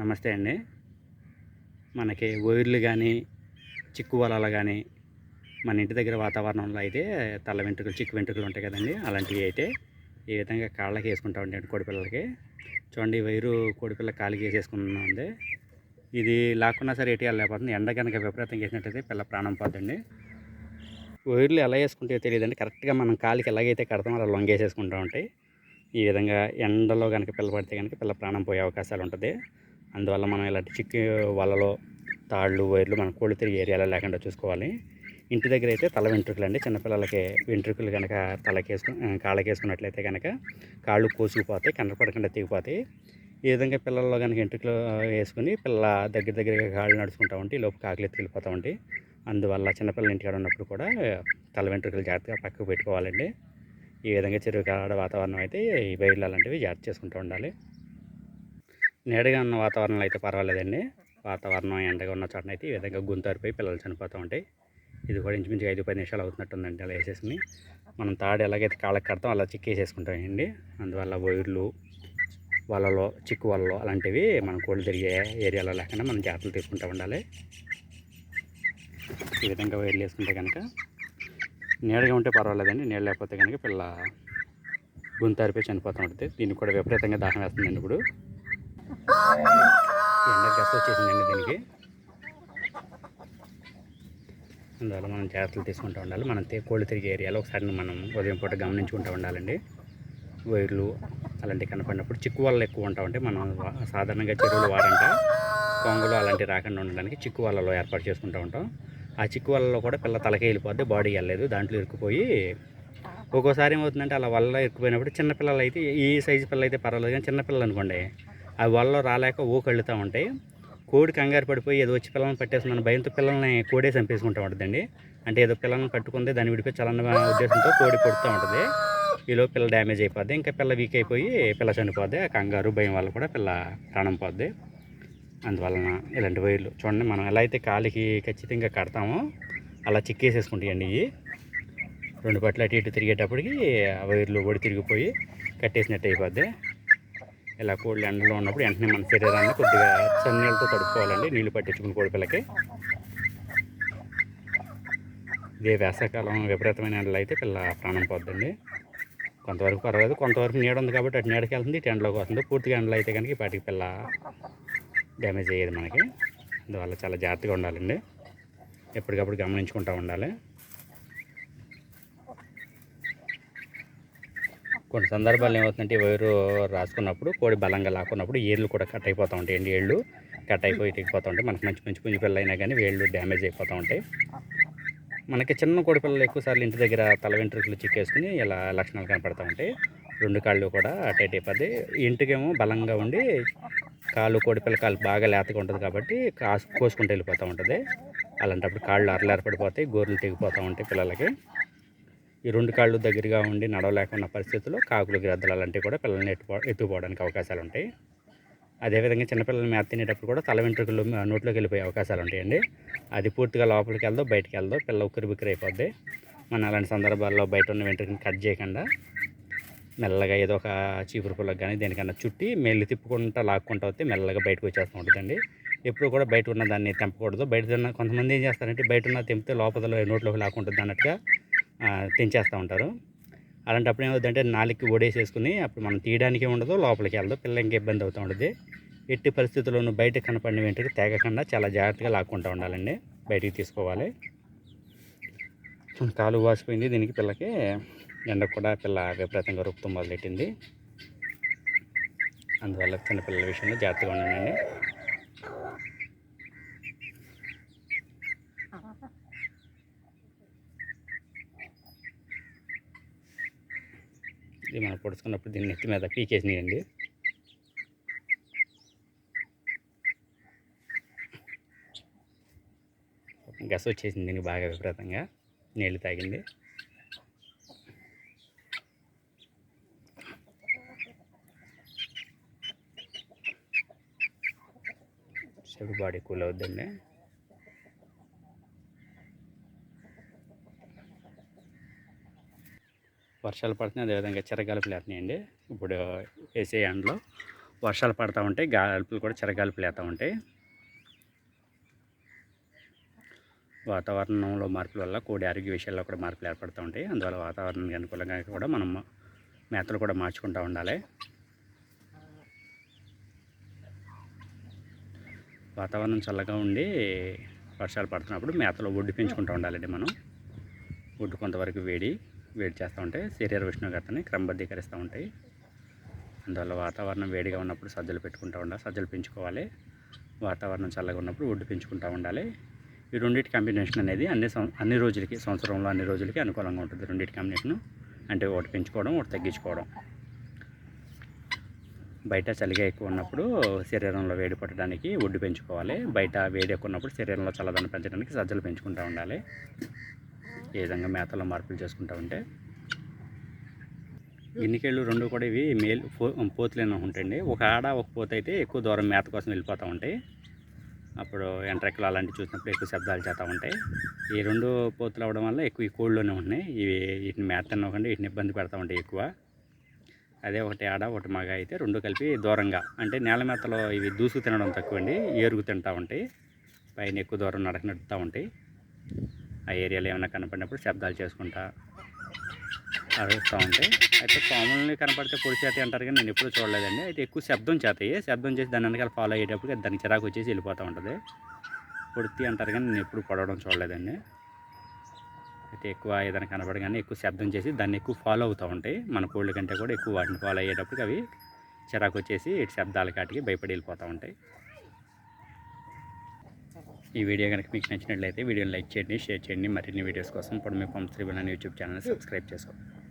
నమస్తే అండి. మనకి వైర్లు కానీ చిక్కు వలలు కానీ మన ఇంటి దగ్గర వాతావరణంలో అయితే తల వెంట్రుకలు చిక్కు వెంట్రుకలు ఉంటాయి కదండి. అలాంటివి అయితే ఈ విధంగా కాళ్ళకి వేసుకుంటా ఉంటాయండి కోడిపిల్లలకి చూడండి ఈ వైరు కోడిపిల్ల కాలికి వేసేసుకున్నది ఇది లాక్కున్నా సరే ఎటు వెళ్ళలేకపోతుంది. ఎండ కనుక విపరీతంగా వేసినట్టయితే పిల్ల ప్రాణం పోద్దండి. వైర్లు ఎలా వేసుకుంటే తెలియదండి. కరెక్ట్గా మనం కాలికి ఎలాగైతే కడతామో అలా లొంగేసేసుకుంటూ ఉంటాయి. ఈ విధంగా ఎండలో కనుక పిల్ల పడితే కనుక పిల్ల ప్రాణం పోయే అవకాశాలు ఉంటుంది. అందువల్ల మనం ఇలాంటి చిక్కి వలలో తాళ్ళు వైర్లు మన కోళ్ళు తిరిగి ఏరియాలో లేకుండా చూసుకోవాలి. ఇంటి దగ్గర అయితే తల వెంట్రుకలు అండి చిన్నపిల్లలకి వెంట్రుకలు కనుక తలకేసుకు కాళ్ళకేసుకున్నట్లయితే కనుక కాళ్ళు కోసుకుపోతాయి కనపడకుండా తెగిపోతాయి. ఈ విధంగా పిల్లల్లో కనుక వెంట్రుకలు వేసుకుని పిల్ల దగ్గర దగ్గరగా కాళ్ళు నడుచుకుంటా ఉంటే ఈ లోపు కాకులు ఎత్తుకెళ్ళిపోతూ ఉంటాయి అందువల్ల చిన్నపిల్లల ఇంటికాడ ఉన్నప్పుడు కూడా తల వెంట్రుకలు జాగ్రత్తగా పక్కకు పెట్టుకోవాలండి. ఈ విధంగా చెరువు కాడ వాతావరణం అయితే ఈ బయలు అలాంటివి జాగ్రత్త చేసుకుంటూ ఉండాలి. నీడగా ఉన్న వాతావరణంలో అయితే పర్వాలేదండి. వాతావరణం ఎండగా ఉన్న చోటన అయితే ఈ విధంగా గుంతారిపోయి పిల్లలు చనిపోతూ ఉంటాయి. ఇది కూడా ఇంచుమించుగా ఐదు పది నిమిషాలు అవుతున్నట్టుందండి అలా వేసేసుకుని. మనం తాడు ఎలాగైతే కాళ్ళకి కడతాం అలా చిక్కేసేసుకుంటామండి. అందువల్ల వైర్లు వలలో చిక్కు వలలో అలాంటివి మనం కోళ్ళు తిరిగే ఏరియాలో లేకుండా మనం జాగ్రత్తలు తీసుకుంటూ ఉండాలి. ఈ విధంగా వైర్లు వేసుకుంటే కనుక నీడగా ఉంటే పర్వాలేదండి. నీడ లేకపోతే కనుక పిల్ల గుంతారిపోయి చనిపోతూ ఉంటుంది. దీనికి కూడా విపరీతంగా దాహం వేస్తుందండి ఇప్పుడు. ఎండ గస్త వచ్చేసిందండి దీనికి. అందువల్ల మనం జాగ్రత్తలు తీసుకుంటూ ఉండాలి. మనం కోళ్ళు తిరిగే ఏరియాలో ఒకసారి మనం ఉదయం పూట గమనించుకుంటూ ఉండాలండి. వైర్లు అలాంటివి కనపడినప్పుడు చిక్కు వల్ల ఎక్కువ ఉంటా ఉంటే మనం సాధారణంగా చెరువులు వారంట. కొంగలు అలాంటివి రాకుండా ఉండడానికి చిక్కు వలలో ఏర్పాటు చేసుకుంటూ ఉంటాం. ఆ చిక్కు వలలో కూడా పిల్ల తలకే వెళ్ళిపోద్ది బాడీ వెళ్ళలేదు దాంట్లో ఇరుక్కుపోయి ఒక్కోసారి ఏమవుతుందంటే అలా వల్ల ఇరుక్కుపోయినప్పుడు చిన్నపిల్లలు అయితే ఈ సైజు పిల్లలు అయితే పర్వాలేదు కానీ చిన్నపిల్లలు అనుకోండి అవి వల్ల రాలేక ఊకెళ్తూ ఉంటాయి. కోడి కంగారు పడిపోయి ఏదో వచ్చి పిల్లల్ని పట్టేస్తుందని భయంతో పిల్లల్ని కోడే చంపేసుకుంటూ ఉంటుందండి. అంటే ఏదో పిల్లల్ని పట్టుకుంది దాన్ని విడిపించాలన్న ఉద్దేశంతో కోడి కొడుతూ ఉంటుంది. ఈలో పిల్ల డ్యామేజ్ అయిపోద్ది ఇంకా పిల్ల వీక్ అయిపోయి పిల్ల చనిపోద్ది. ఆ కంగారు భయం వల్ల కూడా పిల్ల ప్రాణం పోద్ది. అందువలన ఇలాంటి వైర్లు చూడండి మనం ఎలా అయితే కాలికి ఖచ్చితంగా కడతామో అలా చిక్కేసేసుకుంటాయండి ఇవి. రెండు పట్ల అటు ఇటు తిరిగేటప్పటికి ఆ వైర్లు ఒడి తిరిగిపోయి కట్టేసినట్టు అయిపోద్ది. ఇలా కోళ్ళు ఎండలో ఉన్నప్పుడు వెంటనే మన శరీరాన్ని కొద్దిగా చన్నీళ్ళతో తడుపుకోవాలండి నీళ్ళు పట్టించుకుని కోడి పిల్లకి ఇదే వేసవకాలం విపరీతమైన ఎండలు అయితే పిల్ల ప్రాణం పోద్దండి. కొంతవరకు పర్వాలేదు కొంతవరకు నీడ ఉంది కాబట్టి అటు నీడకి వెళ్తుంది ఇటు ఎండలోకి వస్తుంది. పూర్తిగా ఎండలు అయితే కనుక ఇప్పటికి పాటికి పిల్ల డ్యామేజ్ అయ్యేది మనకి. అందువల్ల చాలా జాగ్రత్తగా ఉండాలండి. ఎప్పటికప్పుడు గమనించుకుంటూ ఉండాలి. కొన్ని సందర్భాలు ఏమవుతుందంటే వైరు రాసుకున్నప్పుడు కోడి బలంగా లాక్కున్నప్పుడు ఏళ్ళు కూడా కట్ అయిపోతూ ఉంటాయి ఎండి ఏళ్ళు. కట్ అయిపోయి తెగిపోతూ ఉంటాయి. మనకి మంచి మంచి పుంజి పిల్లలు అయినా కానీ వేళ్ళు డ్యామేజ్ అయిపోతూ ఉంటాయి. మనకి చిన్న కోడి పిల్లలు ఎక్కువసార్లు ఇంటి దగ్గర తల వెంట్రుకలు చిక్కేసుకుని ఇలా లక్షణాలు కనపడతా ఉంటాయి. రెండు కాళ్ళు కూడా అటైట్ అయిపోద్ది. ఇంటికేమో బలంగా ఉండి కాళ్ళు కోడిపిల్ల కాళ్ళు బాగా లేతగా ఉంటుంది కాబట్టి కాసు కోసుకుంటూ వెళ్ళిపోతూ ఉంటుంది. అలాంటప్పుడు కాళ్ళు అరలేరపడిపోతాయి గోర్లు తెగిపోతూ ఉంటాయి పిల్లలకి. ఈ రెండు కాళ్ళు దగ్గరగా ఉండి నడవలేకున్న పరిస్థితుల్లో కాకులు గ్రద్దలు అలాంటివి కూడా పిల్లల్ని ఎత్తుపో ఎత్తుకుపోవడానికి అవకాశాలు ఉంటాయి అదేవిధంగా చిన్నపిల్లలు మేత తినేటప్పుడు కూడా తల వెంట్రుకలు నోట్లోకి వెళ్ళిపోయే అవకాశాలు ఉంటాయండి అది పూర్తిగా లోపలికి వెళ్దో బయటికి వెళ్దో పిల్ల ఉక్కిరి బిక్కిరి అయిపోద్ది. మనం అలాంటి సందర్భాల్లో బయట ఉన్న వెంట్రుకని కట్ చేయకుండా మెల్లగా ఏదో ఒక చీపురు పుల్లకు కానీ దేనికన్నా చుట్టి మెల్లి తిప్పుకుంటా లాక్కుంటా వస్తే మెల్లగా బయటకు వచ్చేస్తూ ఉంటుందండి. ఎప్పుడు కూడా బయట ఉన్న దాన్ని తెంపకూడదు. బయట ఉన్న కొంతమంది ఏం చేస్తారంటే బయట ఉన్న తెంపితే లోపల నోట్లోకి లాక్కుంటుంది అన్నట్టుగా తెంచేస్తూ ఉంటారు. అలాంటప్పుడు ఏమవుతుందంటే నాలుగుకి ఓడేసేసుకుని అప్పుడు మనం తీయడానికి ఉండదు లోపలికి వెళ్ళదు పిల్ల ఇంకా ఇబ్బంది అవుతూ ఉంటుంది. ఎట్టి పరిస్థితుల్లోనూ బయట కనపడిన వెంటనే తేగకుండా చాలా జాగ్రత్తగా లాక్కుంటూ ఉండాలండి బయటికి తీసుకోవాలి. కాలు వాసిపోయింది దీనికి పిల్లకి ఎండ కూడా పిల్ల విపరీతంగా రూపుతూ మొదలెట్టింది. అందువల్ల చిన్నపిల్లల విషయంలో జాగ్రత్తగా ఉండండి. ఇది మనం పొడుచుకున్నప్పుడు దీన్ని నెత్తి మీద పీకేసినాయండి. గస వచ్చేసింది దీనికి బాగా విపరీతంగా. నీళ్ళు తాగింది. చెడు బాడీ కూల్ అవుద్దండి. వర్షాలు పడుతున్నాయి. అదేవిధంగా చెరగాలుపులు వేస్తున్నాయండి ఇప్పుడు వేసే ఎండలో వర్షాలు పడతా ఉంటాయి. గాలుపులు కూడా చెరగాలుపులు వేస్తూ ఉంటాయి. వాతావరణంలో మార్పుల వల్ల కోడి ఆరోగ్య విషయాల్లో కూడా మార్పులు ఏర్పడుతూ ఉంటాయి. అందువల్ల వాతావరణానికి అనుకూలంగా కూడా మనం మేతలు కూడా మార్చుకుంటూ ఉండాలి. వాతావరణం చల్లగా ఉండి వర్షాలు పడుతున్నప్పుడు మేతలో ఒడ్డు పెంచుకుంటూ ఉండాలండి మనం. ఒడ్డు కొంతవరకు వేడి. వేడి చేస్తూ ఉంటే శరీర ఉష్ణోగ్రతని క్రమబద్ధీకరిస్తూ ఉంటాయి. అందువల్ల వాతావరణం వేడిగా ఉన్నప్పుడు సజ్జలు పెట్టుకుంటూ ఉండాలి. సజ్జలు పెంచుకోవాలి. వాతావరణం చల్లగా ఉన్నప్పుడు ఒడ్డు పెంచుకుంటూ ఉండాలి. ఈ రెండింటి కాంబినేషన్ అనేది అన్ని అన్ని రోజులకి సంవత్సరంలో అన్ని రోజులకి అనుకూలంగా ఉంటుంది. రెండింటి కాంబినేషన్. అంటే ఒకటి పెంచుకోవడం ఒకటి తగ్గించుకోవడం. బయట చలిగా ఎక్కువ ఉన్నప్పుడు శరీరంలో వేడి పట్టడానికి ఒడ్డు పెంచుకోవాలి. బయట వేడి ఎక్కువ ఉన్నప్పుడు శరీరంలో చల్లదనం పెంచడానికి సజ్జలు పెంచుకుంటూ ఉండాలి. ఈ విధంగా మేతలో మార్పులు చేసుకుంటామంటే? ఉంటే ఎన్నికేళ్ళు రెండు కూడా ఇవి మేల్ పో పోతులేనో ఉంటాయండి. ఒక ఆడ ఒక పోత అయితే ఎక్కువ దూరం మేత కోసం వెళ్ళిపోతూ ఉంటాయి. అప్పుడు ఎంట్రెక్కలు అలాంటివి చూసినప్పుడు ఎక్కువ శబ్దాలు చేస్తూ ఉంటాయి. ఈ రెండు పోతులు అవ్వడం వల్ల ఎక్కువ ఈ కోళ్ళలోనే ఉన్నాయి. ఇవి వీటిని మేత తినకుండా వీటిని ఇబ్బంది పెడతా ఉంటాయి ఎక్కువ. అదే ఒకటి ఆడ ఒకటి మగ అయితే రెండు కలిపి దూరంగా. అంటే నేల మేతలో ఇవి దూసుకు తినడం తక్కువ అండి ఏరుగు తింటూ ఉంటాయి. పైన ఎక్కువ దూరం నడక నడుతూ ఉంటాయి. ఆ ఏరియాలో ఏమైనా కనపడినప్పుడు శబ్దాలు చేసుకుంటా అరుస్తూ ఉంటాయి అయితే పాములని కనపడితే పొడి చేతి అంటారు కానీ నేను ఎప్పుడూ చూడలేదండి. అయితే ఎక్కువ శబ్దం చేతాయి. శబ్దం చేసి దాని వెనకాల ఫాలో అయ్యేటప్పుడు దానికి చిరాకు వచ్చేసి వెళ్ళిపోతూ ఉంటుంది. పొడితి అంటారు కానీ నేను ఎప్పుడు పొడవడం చూడలేదండి. అయితే ఎక్కువ ఏదైనా కనపడగానే ఎక్కువ శబ్దం చేసి దాన్ని ఎక్కువ ఫాలో అవుతూ ఉంటాయి మన కోళ్ళ కంటే కూడా ఎక్కువ వాటిని ఫాలో అయ్యేటప్పుడు అవి చిరాకు వచ్చేసి శబ్దాల కాటికి భయపడి వెళ్ళిపోతూ ఉంటాయి. ఈ వీడియో కనుక మీకు నచ్చినట్లయితే వీడియోని లైక్ చేయండి షేర్ చేయండి. మరిన్ని వీడియోస్ కోసం ఇప్పుడు మీ pump triple YouTube channel subscribe చేసుకోండి